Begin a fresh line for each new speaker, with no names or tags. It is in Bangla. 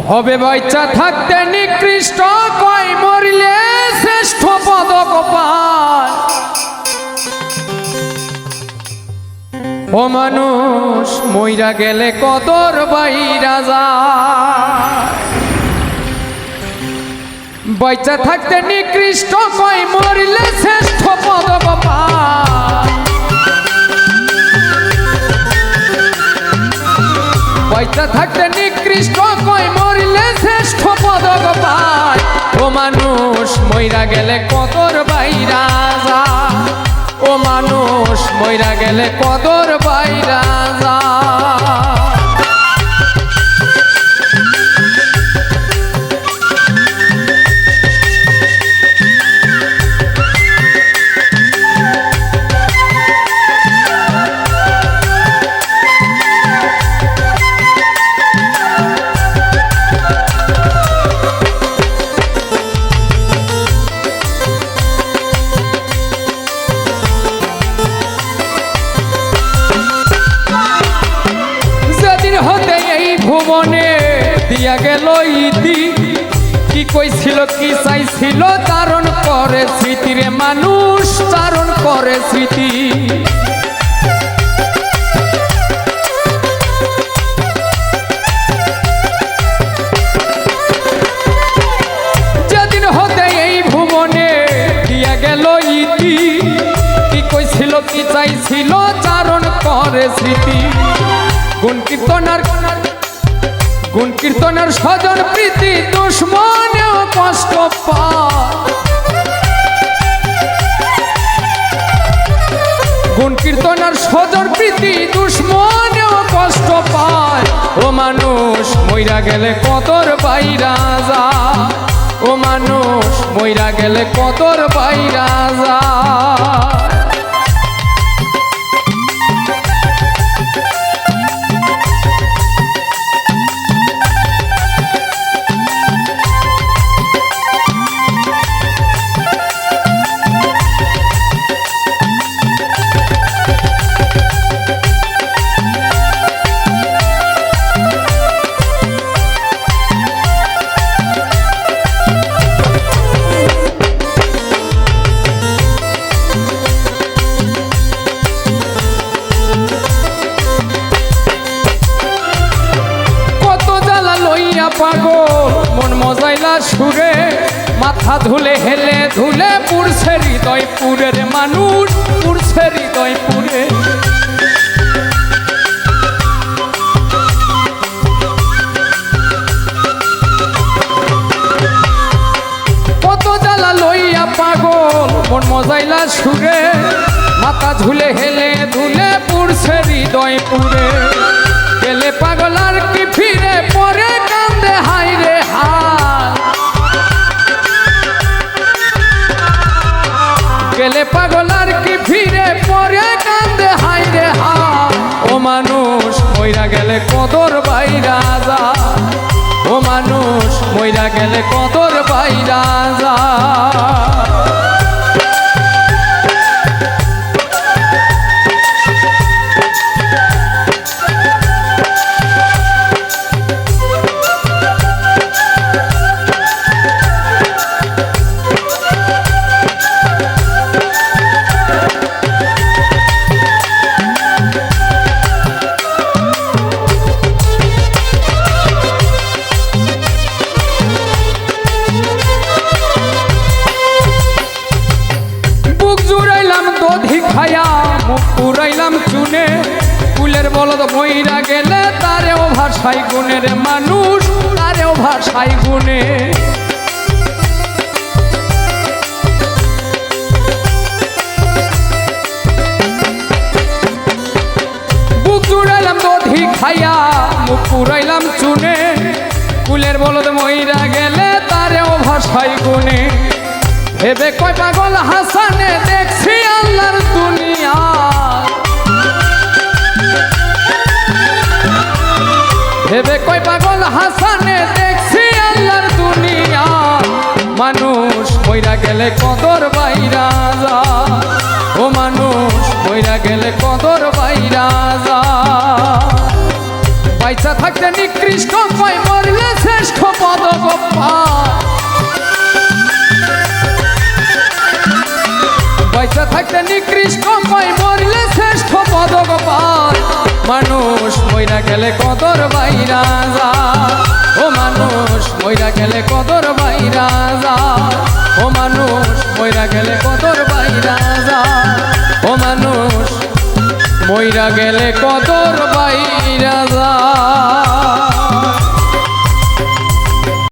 হবে বাচ্চা থাকতে নিকৃষ্ট, কয় মরিলে শ্রেষ্ঠ পদক পায়। ও মানুষ, মইরা গেলে কদর বাইরা যায়। বাচ্চা থাকতে নিকৃষ্ট, কয় মরিলে মইরা গেলে কদর বাইরা যা। ও মানুষ মইরা গেলে কদর ভুবনে দিয়া গেল ইতি। কি কইছিল, কি চাইছিল তারণ করে স্মৃতিরে মানুষ তারণ করে স্মৃতি। কি চাইছিল চারণ করে স্মৃতি। গুণ কীর্তনার গুণ কীর্তনের স্বজন প্রীতি দুশ্মনেও কষ্ট পায়। কীর্তনের স্বজন প্রীতি দুশ্মনেও কষ্ট পায়। ও মানুষ, মইরা গেলে কতর বাইরা যায়। ও মানুষ, মইরা গেলে কতর বাইরা যায়। পাগল, মন মজাইলা সুরে, মাথা ধুলে হেলে ধুলে পুরছে হৃদয় পুরের মানুষ পুরছে হৃদয় পুরে কত জ্বালা লইয়া পাগল, মন মজাইলা সুরে, মাথা ঝুলে হেলে ধুলে পুরছে হৃদয় পুরে গেলে পাগল গেলে পাগল আর কি ফিরে পরে কান্দে? হাই রে হা ও মানুষ মইরা গেলে পুরাইলাম চুনে। কুলের বলদ মইরা গেলে তারেও ভাষাই গুণের মানুষ, তারেও ভাষাই গুণে বুক জুড়াইলাম দধি মুখ পুরাইলাম চুনে। কুলের বলদ মইরা গেলে তারেও ভাষাই গুণে ভেবে কয় পাগল হাসানে, দেখছি আল্লাহর দুনিয়া। ভেবে কয় পাগল হাসানে দেখছি আল্লাহর দুনিয়া। মানুষ মইরা গেলে কদর বাইরা যা। ও মানুষ মইরা গেলে কদর বাইরা যা। বাইচা থাকতে নিকৃষ্ট কয় মরলে বাঁচতে নিকৃষ্ট কয় মরলে শ্রেষ্ঠ পদক পায় মানুষ মইরা গেলে কদর বাইরা যায়। ও মানুষ মইরা গেলে কদর বাইরা যায়। ও মানুষ মইরা গেলে কদর বাইরা যায়। ও মানুষ মইরা গেলে কদর বাইরা যায়।